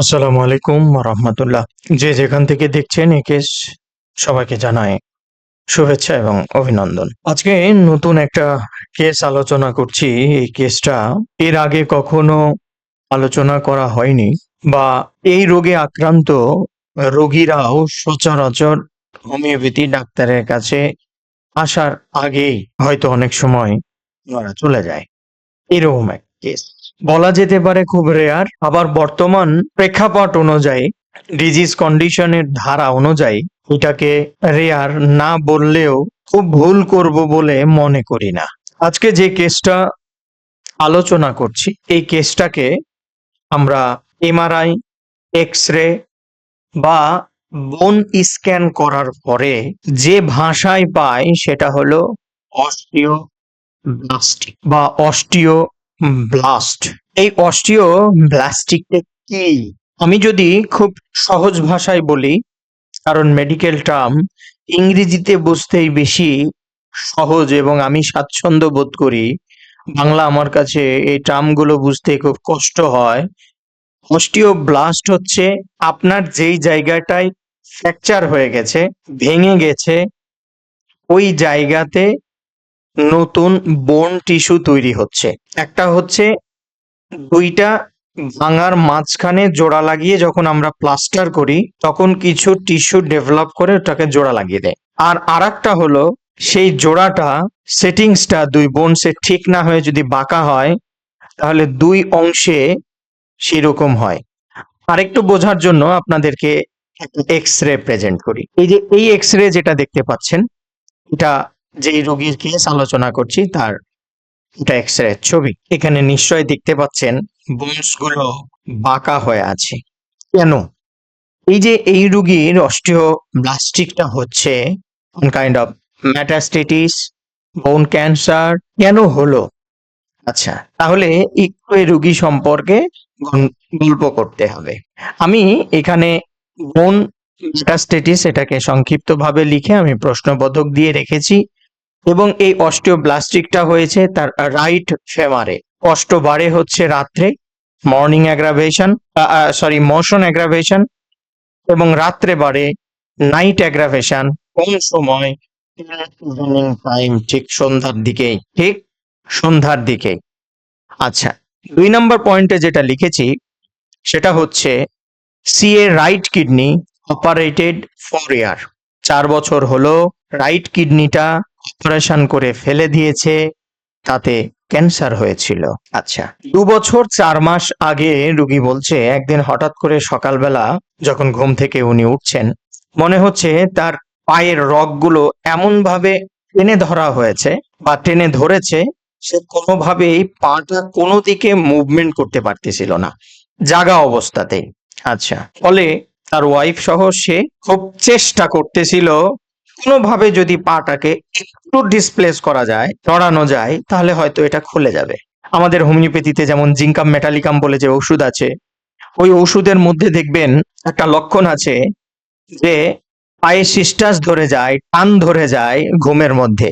আসসালামু আলাইকুম রহমতুল্লাহ যে যেখান থেকে দেখছেন এই কেস সবাইকে জানায় শুভেচ্ছা এবং অভিনন্দন। আজকে নতুন একটা কেস আলোচনা করছি। এই কেসটা এর আগে কখনো আলোচনা করা হয়নি বা এই রোগে আক্রান্ত রোগীরাও সচরাচর হোমিওপ্যাথি ডাক্তারের কাছে আসার আগেই হয়তো অনেক সময় ওরা চলে যায়। এরকম এক কেস বলা যেতে পারে খুব রেয়ার আবার বর্তমান প্রেক্ষাপট অনুযায়ী ডিজিজ কন্ডিশনের ধারা অনুযায়ী, এটাকে রেয়ার না বললেও খুব ভুল করব বলে মনে করি না। আজকে যে কেসটা আলোচনা করছি, এই কেসটাকে আমরা এমআরআই এক্স রে বা বোন স্ক্যান করার পরে যে ভাষায় পাই সেটা হলো অস্টিও বা অস্টিও ব্লাস্ট এই অস্টিও ব্লাস্টিকটা কি? আমি যদি খুব সহজ ভাষায় বলি, কারণ মেডিকেল টার্ম ইংরেজিতে বুঝতেই বেশি সহজ এবং আমি স্বাচ্ছন্দ্য বোধ করি। বাংলা আমার কাছে এই টার্মগুলো বুঝতে খুব কষ্ট হয়। অস্টিও ব্লাস্ট হচ্ছে আপনার যেই জায়গাটায় ফ্র্যাকচার হয়ে গেছে, ভেঙে গেছে, ওই জায়গাতে নতুন বোন টিস্যু তৈরি হচ্ছে। একটা হচ্ছে দুইটা ভাঙার মাঝখানে জোড়া লাগিয়ে যখন আমরা প্লাস্টার করি, তখন কিছু টিস্যু ডেভেলপ করে ওটাকে জোড়া লাগিয়ে দেয়। আর আরেকটা হলো, সেই জোড়াটা সেটিংসটা দুই বোনসে ঠিক না হয়ে যদি বাঁকা হয়, তাহলে দুই অংশে সেরকম হয়। আরেকটু বোঝার জন্য আপনাদেরকে এক্স রে প্রেজেন্ট করি। এই যে এই এক্স রে যেটা দেখতে পাচ্ছেন, এটা যে রোগীর কেস আলোচনা করছি, তার এটা এক্স রে ছবি। এখানে নিশ্চয় দেখতে পাচ্ছেন বোনসগুলো বাঁকা হয়ে আছে। কেন? এই যে এই রোগীর অস্টিও ব্লাস্টিকটা হচ্ছে কাইন্ড অফ ম্যাটাস্টেটিস বোন ক্যান্সার কেন হলো? আচ্ছা তাহলে একটু এই রোগী সম্পর্কে গল্প করতে হবে। আমি এখানে বোন মেটাস্টেটিস এটাকে সংক্ষিপ্তভাবে লিখে আমি প্রশ্নবোধক দিয়ে রেখেছি। এবং এই অস্টিওব্লাস্টিকটা হয়েছে তার রাইট ফেমারে বাড়ে হচ্ছে রাত্রে morning aggravation sorry motion aggravation এবং রাত্রে বারে নাইট অ্যাগ্রাভেশন কোন সময়? টাইম ঠিক সন্ধ্যার দিকেই ঠিক সন্ধ্যার দিকে। আচ্ছা দুই নম্বর পয়েন্টে যেটা লিখেছি, সেটা হচ্ছে CA right kidney operated for year চার বছর হলো রাইট কিডনিটা অপারেশন করে ফেলে দিয়েছে, তাতে ক্যান্সার হয়েছিল। আচ্ছা দু বছর চার মাস আগে রুগী বলছে, একদিন হঠাৎ করে সকালবেলা যখন ঘুম থেকে উনি উঠছেন, মনে হচ্ছে তার পায়ের রগগুলো এমন ভাবে টেনে ধরা হয়েছে বা টেনে ধরেছে, সে কোনোভাবেই পাটা কোনো দিকে মুভমেন্ট করতে পারতেছিল না, জাগা অবস্থাতেই। আচ্ছা ফলে তার ওয়াইফ সহ সে খুব চেষ্টা করতেছিল কোনোভাবে যদি পাটাকে একটু ডিসপ্লেস করা যায় নড়ানো যায়, তাহলে হয়তো এটা খুলে যাবে। আমাদের হোমিওপ্যাথিতে যেমন জিঙ্কাম মেটালিকাম বলে যে ওষুধ আছে, ওই ওষুধের মধ্যে দেখবেন একটা লক্ষণ আছে যে পায়ে সিস্টাস ধরে যায়, টান ধরে যায় ঘুমের মধ্যে।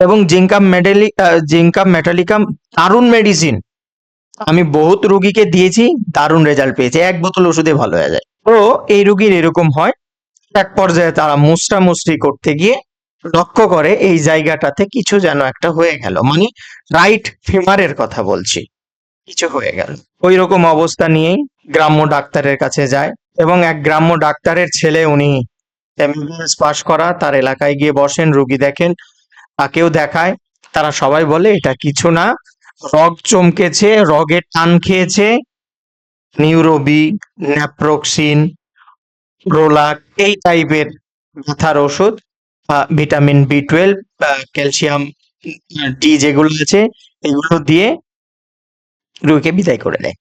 এবং জিঙ্কাম মেটালি জিঙ্কাম মেটালিকাম দারুণ মেডিসিন আমি বহুত রুগীকে দিয়েছি, দারুণ রেজাল্ট পেয়েছি। এক বোতল ওষুধে ভালো হয়ে যায়। তো এই রুগীর এরকম হয় এক পর্যায়ে তারা মুসরা মুসরি করতে গিয়ে লক্ষ্য করে এই জায়গাটাতে কিছু যেন একটা হয়ে গেল। মানে রাইট ফিমারের কথা বলছি। কিছু হয়ে গেল। ওই রকম অবস্থা নিয়েই গ্রাম্য ডাক্তারের কাছে যায় এবং এক গ্রাম্য ডাক্তারের ছেলে উনি এমবিবিএস পাশ করা, তার এলাকায় গিয়ে বসেন, রুগী দেখেন, তাকেও দেখায়। তারা সবাই বলে, এটা কিছু না। রগ চমকেছে রগের টান খেয়েছে। নিউরোবি ন্যাপ্রোক্সিন রোলাক এই টাইপের ব্যথার ওষুধ vitamin B twelve calcium D যেগুলো আছে, এগুলো দিয়ে রোগীকে বিদায় করে দেয়।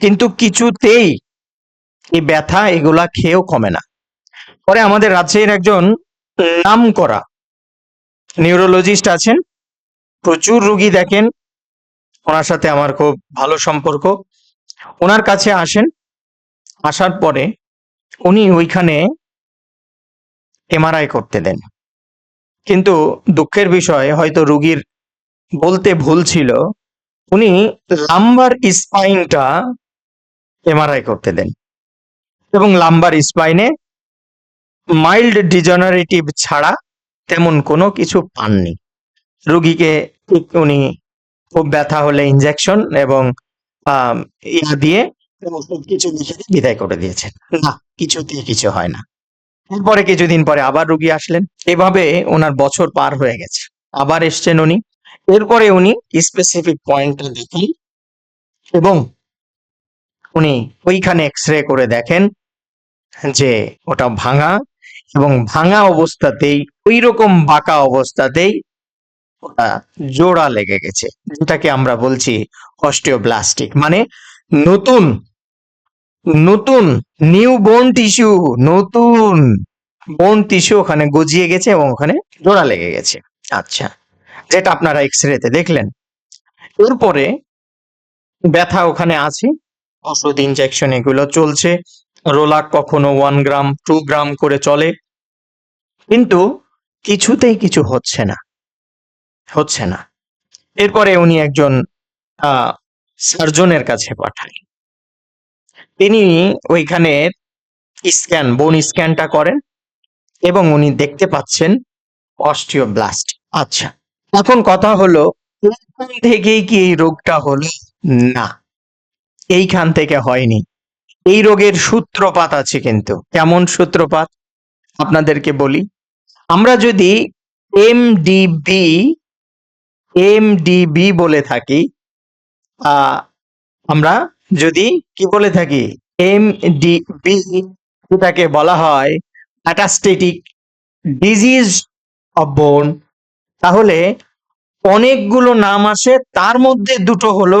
কিন্তু কিছুতেই এই ব্যথা এগুলা খেয়েও কমে না। পরে আমাদের রাজশাহীর একজন নাম করা নিউরোলজিস্ট আছেন। প্রচুর রুগী দেখেন। ওনার সাথে আমার খুব ভালো সম্পর্ক। ওনার কাছে আসেন। আসার পরে উনি ওইখানে এমআরআই করতে দেন। কিন্তু দুঃখের বিষয়, হয়তো রুগীর বলতে ভুল ছিল, উনি লাম্বার স্পাইনটা এমআরআই করতে দেন। এবং লাম্বার স্পাইনে মাইল্ড ডিজেনারেটিভ ছাড়া তেমন কোনো কিছু পাননি। রুগীকে উনি খুব ব্যথা হলে ইঞ্জেকশন এবং ইয়া দিয়ে কিছু লিখে দিয়ে বিদায় করে দিয়েছেন। না, কিছুতেই কিছু হয় না। এরপরে কিছুদিন পরে আবার রুগী আসলেন। এভাবে ওনার বছর পার হয়ে গেছে। আবার এসছেন উনি। এরপরে উনি স্পেসিফিক পয়েন্টটা দেখেন এবং উনি ওইখানে এক্স রে করে দেখেন যে ওটা ভাঙা এবং ভাঙা অবস্থাতেই ওই রকম বাঁকা অবস্থাতেই ওটা জোড়া লেগে গেছে, যেটাকে আমরা বলছি অস্টিওব্লাস্টিক মানে নতুন নতুন নিউ বোন টিস্যু নতুন বোন টিস্যু ওখানে গজিয়ে গেছে এবং ওখানে জোড়া লেগে গেছে। আচ্ছা যেটা আপনারা এক্স রেতে দেখলেন। এরপরে ব্যথা ওখানে আছে, ওষুধ ইনজেকশন এগুলো চলছে। রোলাক কখনো ওয়ান গ্রাম টু গ্রাম করে চলে। কিন্তু কিছুতেই কিছু হচ্ছে না হচ্ছে না। এরপরে উনি একজন সার্জনের কাছে পাঠায় তিনি ওইখানে স্ক্যান, বোন স্ক্যানটা করেন এবং উনি দেখতে পাচ্ছেন অস্টিওব্লাস্ট। আচ্ছা এখন কথা হলো থেকেই কি এই রোগটা হলো? না, এইখান থেকে হয়নি। এই রোগের সূত্রপাত আছে কিন্তু। কেমন সূত্রপাত? আপনাদেরকে বলি, আমরা যদি এমডিবি এমডিবি বলে থাকি আমরা যদি কি বলে থাকি? এমডিবি এটাকে বলা হয় অ্যাটাস্টেটিক ডিজিজ অফ বোন তাহলে অনেকগুলো নাম আসে তার মধ্যে দুটো হলো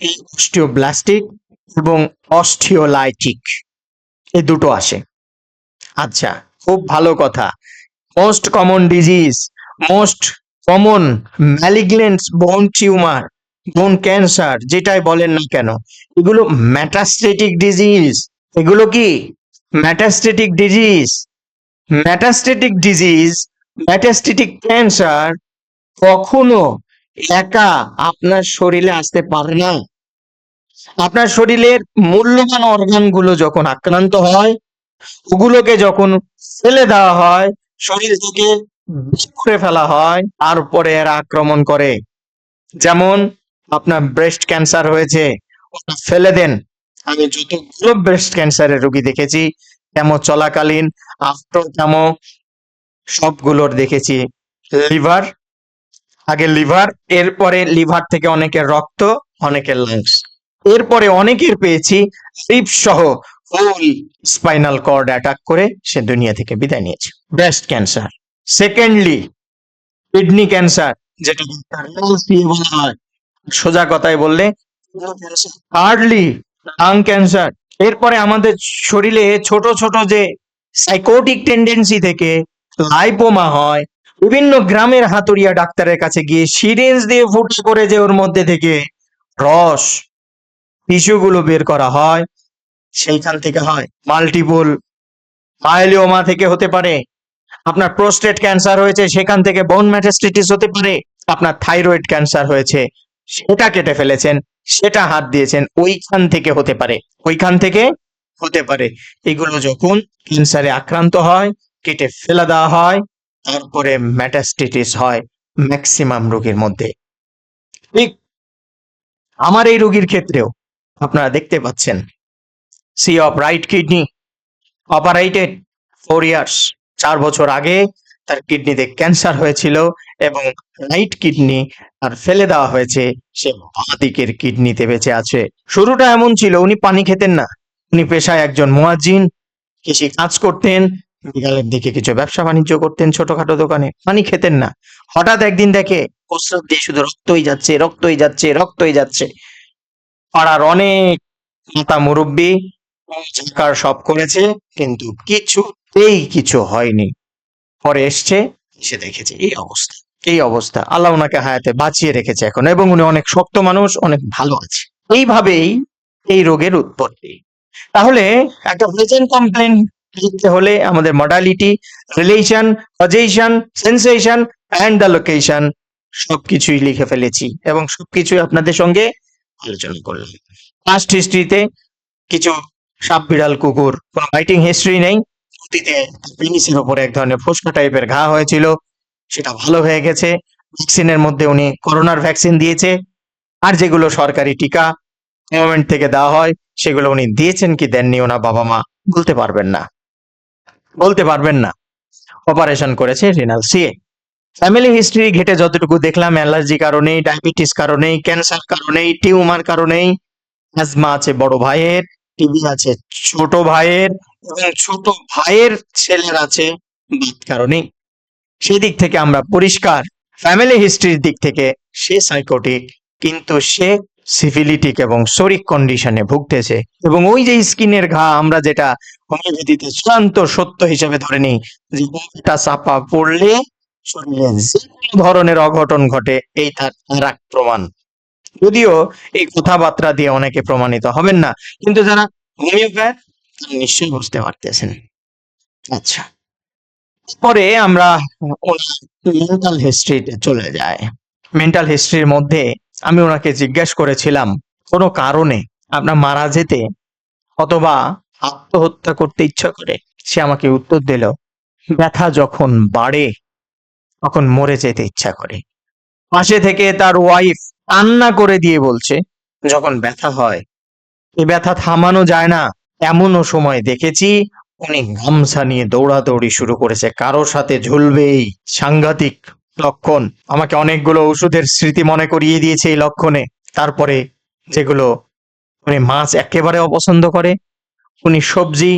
এই অস্টিওব্লাস্টিক এবং অস্টিওলাইটিক এই দুটো আসে। আচ্ছা খুব ভালো কথা। Most common disease most common malignant bone tumour bone cancer যেটাই বলেন না কেন, এগুলো ম্যাটাস্টেটিক ডিজিজ এগুলো কি? Metastatic disease metastatic disease metastatic cancer কখনো একা আপনার শরীরে আসতে পারে না। আপনার শরীরের মূল্যবান অর্গানগুলো যখন আক্রান্ত হয়, ওগুলোকে যখন ফেলে দেওয়া হয়, শরীর থেকে করে ফেলা হয়, তারপরে এরা আক্রমণ করে। যেমন আপনার ব্রেস্ট ক্যান্সার হয়েছে, ওটা ফেলে দেন। আমি যতগুলো ব্রেস্ট ক্যান্সারের রোগী দেখেছি, কেমো চলাকালীন আফটার কেমো, সবগুলোর দেখেছি। লিভার, আগে লিভার, এরপরে লিভার থেকে অনেকের রক্ত, অনেকের লাংস এরপরে অনেকের পেয়েছি লিপ সহ হোল স্পাইনাল কর্ড অ্যাটাক করে সে দুনিয়া থেকে বিদায় নিয়েছে। Breast cancer secondly kidney cancer যেটা বলা হয়। সোজা কথায় বললে হার্ডলি লাং ক্যান্সার এরপরে আমাদের শরীরে ছোট ছোট যে সাইকোটিক টেন্ডেন্সি থেকে লাইপোমা হয়, বিভিন্ন গ্রামের হাতুড়িয়া ডাক্তারের কাছে গিয়ে সিরিঞ্জ দিয়ে ফুটে করে যে ওর মধ্যে থেকে রস টিস্যুগুলো বের করা হয়, সেইখান থেকে হয়। মাল্টিপল মাইলিওমা থেকে হতে পারে, আপনার প্রোস্টেট ক্যান্সার হয়েছে, সেখান থেকে বোন ম্যাটাস্টিটিস হতে পারে, আপনার থাইরয়েড ক্যান্সার হয়েছে। সেটা কেটে ফেলেছেন, সেটা হাত দিয়েছেন, ওইখান থেকে হতে পারে। ওইখান থেকে হতে পারে। এগুলো যখন ক্যান্সারে আক্রান্ত হয়, কেটে ফেলে দেওয়া হয়, তারপরে ম্যাটাস্টিটিস হয় ম্যাক্সিমাম রোগীর মধ্যে। ঠিক আমার এই রোগীর ক্ষেত্রেও আপনারা দেখতে পাচ্ছেন। C of right kidney operated four years, চার বছর আগে তার কিডনিতে ক্যান্সার হয়েছিল এবং রাইট কিডনি আর ফেলে দেওয়া হয়েছে। সে বাঁ দিকের কিডনিতে বেঁচে আছে। শুরুটা এমন ছিল, উনি পানি খেতেন না। উনি পেশায় একজন মোয়াজিন কৃষি কাজ করতেন বিকালের দিকে কিছু ব্যবসা বাণিজ্য করতেন ছোটখাটো দোকানে, পানি খেতেন না। হঠাৎ একদিন দেখে প্রস্রাব দিয়ে শুধু রক্তই যাচ্ছে রক্তই যাচ্ছে রক্তই যাচ্ছে। পাড়ার অনেক মাতা মুরব্বী সব করেছে, কিন্তু কিছুতেই কিছু হয়নি। পরে এসছে, এসে দেখেছে, এই অবস্থা এই অবস্থা। আল্লাহ ওনাকে হায়াতে বাঁচিয়ে রেখেছে এখন, এবং উনি অনেক শক্ত মানুষ, অনেক ভালো আছে। এইভাবেই এই রোগের উৎপত্তি। তাহলে একটা প্রেজেন্ট কমপ্লেন লিখতে হলে আমাদের modality relation position sensation and the location সবকিছুই লিখে ফেলেছি, এবং সবকিছুই আপনাদের সঙ্গে আলোচনা করলাম। পাস্ট হিস্ট্রিতে কিছু সাপ বিড়াল, কুকুর, কোনো ফাইটিং হিস্ট্রি নেই। অতীতে পেনিসের উপরে এক ধরনের ফোসকা টাইপের ঘা হয়েছিল। সেটা ভালো হয়ে গেছে। ভ্যাকসিনের মধ্যে উনি করোনার ভ্যাকসিন দিয়েছে। আর যেগুলো সরকারি টিকা গভর্নমেন্ট থেকে দেওয়া হয়, সেগুলো উনি দিয়েছেন কি দেননি ওনার বাবা মা বলতে পারবেন না। বলতে পারবেন না। অপারেশন করেছে রিনাল সিএ ফ্যামিলি হিস্ট্রি ঘেটে যতটুকু দেখলাম অ্যালার্জি কারণেই ডায়াবেটিস কারণেই ক্যান্সার কারণেই টিউমার কারণেই অ্যাজমা আছে বড় ভাইয়ের টিবি আছে ছোট ভাইয়ের এবং ছোট ভাইয়ের ছেলের আছে বাত কারণেই সেদিক থেকে আমরা পরিষ্কার ফ্যামিলি হিস্ট্রির দিক থেকে সে সাইকোটিক কিন্তু সে সিফিলিটিক এবং শরিক কন্ডিশনে ভুগতেছে। এবং ওই যে স্কিনের ঘা, আমরা যেটা হোমিওপ্যাথিতে চূড়ান্ত সত্য হিসেবে ধরে নিই, যে এটা চাপা পড়লে শরীরে যে কোনো ধরনের অঘটন ঘটে, এই তার আর এক প্রমাণ। যদিও এই কথাবার্তা দিয়ে অনেকে প্রমাণিত হবেন না, কিন্তু যারা হোমিওপ্যাথ নিশ্চয়ই বুঝতে পারতেছেন। আচ্ছা। পরে আমরা মেন্টাল হিস্ট্রিতে চলে যাই। মেন্টাল হিস্ট্রির মধ্যে আমি ওনাকে জিজ্ঞেস করেছিলাম, কোনো কারণে আপনার মারা যেতে অথবা আত্মহত্যা করতে ইচ্ছা করে? সে আমাকে উত্তর দিল, ব্যথা যখন বাড়ে, তখন মরে যেতে ইচ্ছা করে। পাশে থেকে তার ওয়াইফ কান্না করে দিয়ে বলছে, যখন ব্যথা হয়, এ ব্যথা থামানো যায় না এমনও সময় দেখেছি উনি গামছা নিয়ে দৌড়াদৌড়ি শুরু করেছে। কারোর সাথে ঝুলবেই সাংঘাতিক লক্ষণ। আমাকে অনেকগুলো ওষুধের স্মৃতি মনে করিয়ে দিয়েছে এই লক্ষণে। তারপরে যেগুলো উনি মাছ একেবারে অপছন্দ করে, উনি সবজি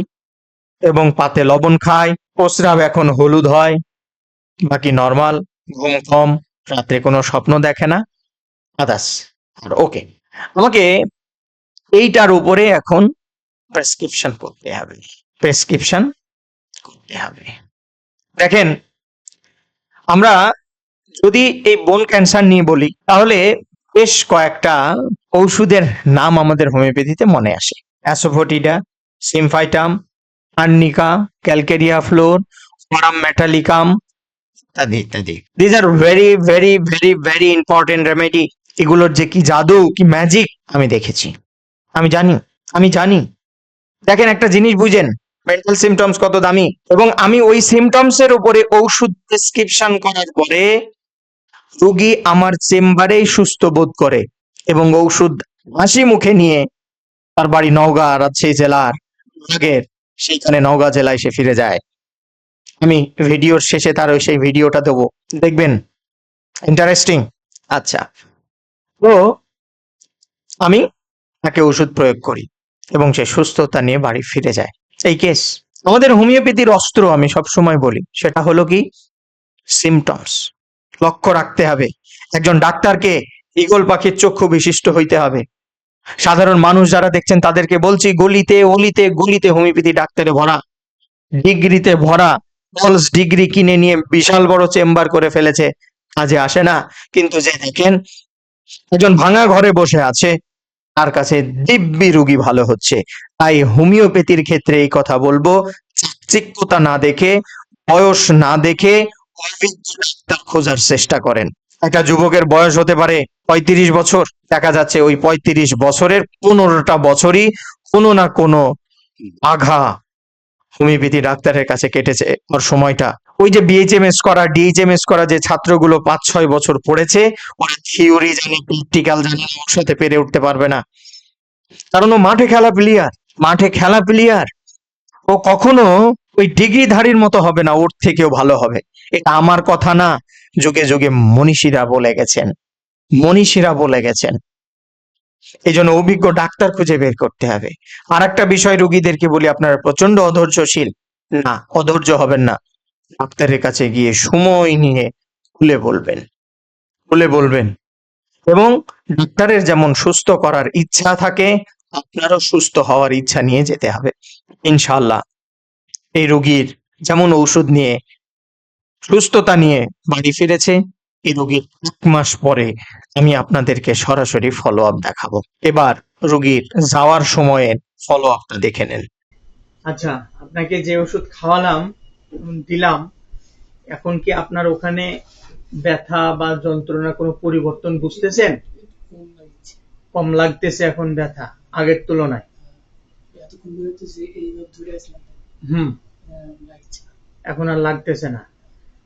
এবং পাতে লবণ খায় প্রস্রাব এখন হলুদ হয়, বাকি নর্মাল, ঘুম কম, রাত্রে কোনো স্বপ্ন দেখে না। আদার্স, আর ওকে। আমাকে এইটার উপরে এখন প্রেসক্রিপশন করতে হবে। প্রেসক্রিপশন করতে হবে। দেখেন আমরা যদি এই বোন ক্যান্সার নিয়ে বলি তাহলে বেশ কয়েকটা ঔষধের নাম আমাদের হোমিওপ্যাথিতে মনে আসে। Asafoetida symphytum arnica calcarea fluor from metallicum ইত্যাদি ইত্যাদি। These are very very very very important remedy এগুলোর যে কি জাদু কি ম্যাজিক আমি দেখেছি। আমি জানি আমি জানি। দেখেন একটা জিনিস বুঝেন মেন্টাল সিমটমস কত দামি? এবং আমি ওই সিমটমস এর উপরে ঔষধ প্রেসক্রিপশন করার পরে রোগী আমার চেম্বারেই সুস্থ বোধ করে এবং ঔষধ হাসি মুখে নিয়ে তার বাড়ি নওগাঁ, রাজশাহী জেলার আগের সেইখানে নওগাঁ জেলায় সে ফিরে যায়। আমি ভিডিওর শেষে তার ওই সেই ভিডিওটা দেবো। দেখবেন? ইন্টারেস্টিং আচ্ছা। তো আমি তাকে ওষুধ প্রয়োগ করি। এবং সে সুস্থতা নিয়ে বাড়ি ফিরে যায়। এই কেস আমাদের হোমিওপ্যাথির অস্ত্র আমি সবসময় বলি, সেটা হলো কি? সিমটমস লক্ষ্য রাখতে হবে, একজন ডাক্তারকে ইগল পাখির চক্ষু বিশিষ্ট হইতে হবে। সাধারণ মানুষ যারা দেখছেন, তাদেরকে বলছি, গলিতে, অলিতে, গলিতে হোমিওপ্যাথি ডাক্তারে ভরা। ডিগ্রিতে ভরা ফলস ডিগ্রি কিনে নিয়ে বিশাল বড় চেম্বার করে ফেলেছে। কাজে আসে না। কিন্তু যে দেখেন, একজন ভাঙা ঘরে বসে আছে তার কাছে দিব্যি রুগী ভালো হচ্ছে। তাই হোমিওপ্যাথির ক্ষেত্রে এই কথা বলব, চাকচিক্যতা না দেখে, বয়স না দেখে খোঁজার চেষ্টা করেন। একটা যুবকের বয়স হতে পারে পঁয়ত্রিশ বছর, দেখা যাচ্ছে ওই পঁয়ত্রিশ বছরের পনেরোটা বছরই কোনো না কোনো আঘা হোমিওপ্যাথি ডাক্তারের কাছে কেটেছে। ওর সময়টা ওই যে বিএইচএমএস করা ডিএইচএমএস করা যে ছাত্রগুলো পাঁচ ছয় বছর পড়েছে, ওরা থিওরি জানে প্র্যাকটিক্যাল জানে, ওর সাথে পেরে উঠতে পারবে না। কারণ ও মাঠে খেলা প্লেয়ার মাঠে খেলা প্লেয়ার ও কখনো ওই ডিগ্রিধারীর মতো হবে না, ওর থেকেও ভালো হবে। এটা আমার কথা না, যুগে যুগে মনীষীরা বলে গেছেন। মনীষীরা বলে গেছেন। এই জন্য অভিজ্ঞ ডাক্তার খুঁজে বের করতে হবে। আর একটা বিষয় রুগীদেরকে বলি, আপনারা প্রচণ্ড অধৈর্যশীল। না, অধৈর্য হবেন না। ডাক্তারের কাছে গিয়ে সময় নিয়ে খুলে বলবেন। খুলে বলবেন। এবং ডাক্তারের যেমন সুস্থ করার ইচ্ছা থাকে, আপনারও সুস্থ হওয়ার ইচ্ছা নিয়ে যেতে হবে। ইনশাল্লাহ এই রোগীর যেমন ঔষধ নিয়ে সুস্থতা নিয়ে বাড়ি ফিরেছে, এই রোগীর এক মাস পরে আমি আপনাদেরকে সরাসরি ফলো আপ দেখাবো। এবার রোগীর যাওয়ার সময়ের ফলো আপটা দেখে নেন। আচ্ছা আপনাকে যে ওষুধ খাওয়ালাম দিলাম এখন কি আপনার ওখানে ব্যথা বা যন্ত্রণার কোনো পরিবর্তন বুঝতেছেন? কম লাগতেছে এখন ব্যথা আগের তুলনায়। এতক্ষণ ধরে তো যে এইভাবে ধরে আসলাম। হুম। না। এখন আর লাগতেছে না।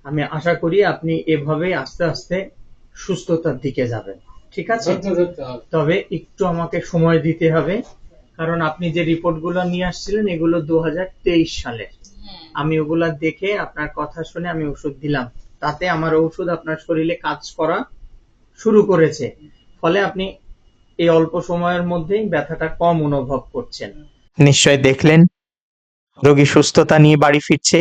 আমি আশা করি আপনি এভাবে আস্তে আস্তে সুস্থতার দিকে যাবেন। ঠিক আছে? তবে একটু আমাকে সময় দিতে হবে কারণ আপনি যে রিপোর্টগুলো নিয়ে আসছিলেন এগুলো দু সালের। আমি ওগুলা দেখে আপনার কথা শুনে আমি ওষুধ দিলাম। তাতে আমার ওষুধ আপনার শরীরে কাজ করা শুরু করেছে। ফলে আপনি এই অল্প সময়ের মধ্যেই ব্যথাটা কম অনুভব করছেন। নিশ্চয় দেখলেন, রোগী সুস্থতা নিয়ে বাড়ি ফিরছে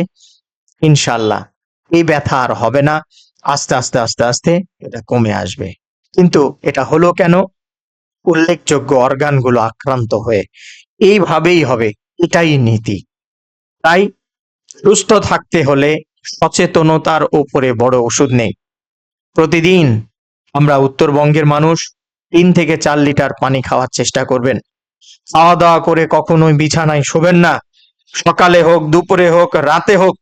ইনশাল্লাহ এই ব্যথা আর হবে না, আস্তে আস্তে আস্তে আস্তে এটা কমে আসবে। কিন্তু এটা হলো কেন? উল্লেখযোগ্য অর্গানগুলো আক্রান্ত হয়ে। এইভাবেই হবে, এটাই নীতি। তাই সুস্থ থাকতে হলে সচেতনতার ওপরে বড় ওষুধ নেই। প্রতিদিন আমরা উত্তরবঙ্গের মানুষ তিন থেকে চার লিটার পানি খাওয়ার চেষ্টা করবেন। খাওয়া দাওয়া করে কখনোই বিছানায় শোবেন না। সকালে হোক, দুপুরে হোক, রাতে হোক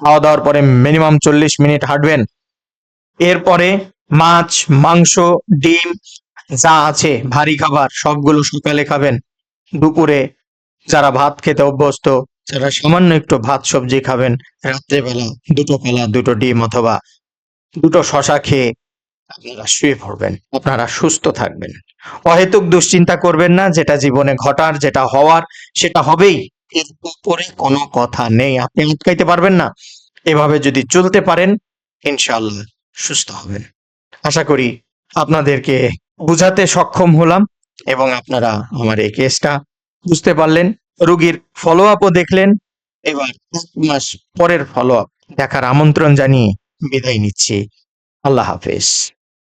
খাওয়া দাওয়ার পরে মিনিমাম চল্লিশ মিনিট হাঁটবেন। এরপরে মাছ, মাংস, ডিম, যা আছে, ভারী খাবার, সবগুলো সকালে খাবেন। দুপুরে যারা ভাত খেতে অভ্যস্ত যারা সামান্য একটু ভাত সবজি খাবেন, রাত্রেবেলা দুটো কলা দুটো ডিম অথবা দুটো শশা খেয়ে আপনারা শুয়ে পড়বেন, আপনারা সুস্থ থাকবেন। অহেতুক দুশ্চিন্তা করবেন না, যেটা জীবনে ঘটার, যেটা হওয়ার, সেটা হবেই। এর উপরে কোনো কথা নেই, আপনি আটকাইতে পারবেন না। এভাবে যদি চলতে পারেন ইনশাল্লাহ সুস্থ হবেন। আশা করি আপনাদেরকে বুঝাতে সক্ষম হলাম এবং আপনারা আমার এই কেসটা বুঝতে পারলেন। রোগীর ফলো আপও দেখলেন। এবার এক মাস পরের ফলো আপ দেখার আমন্ত্রণ জানিয়ে বিদায় নিচ্ছি। আল্লাহ হাফেজ।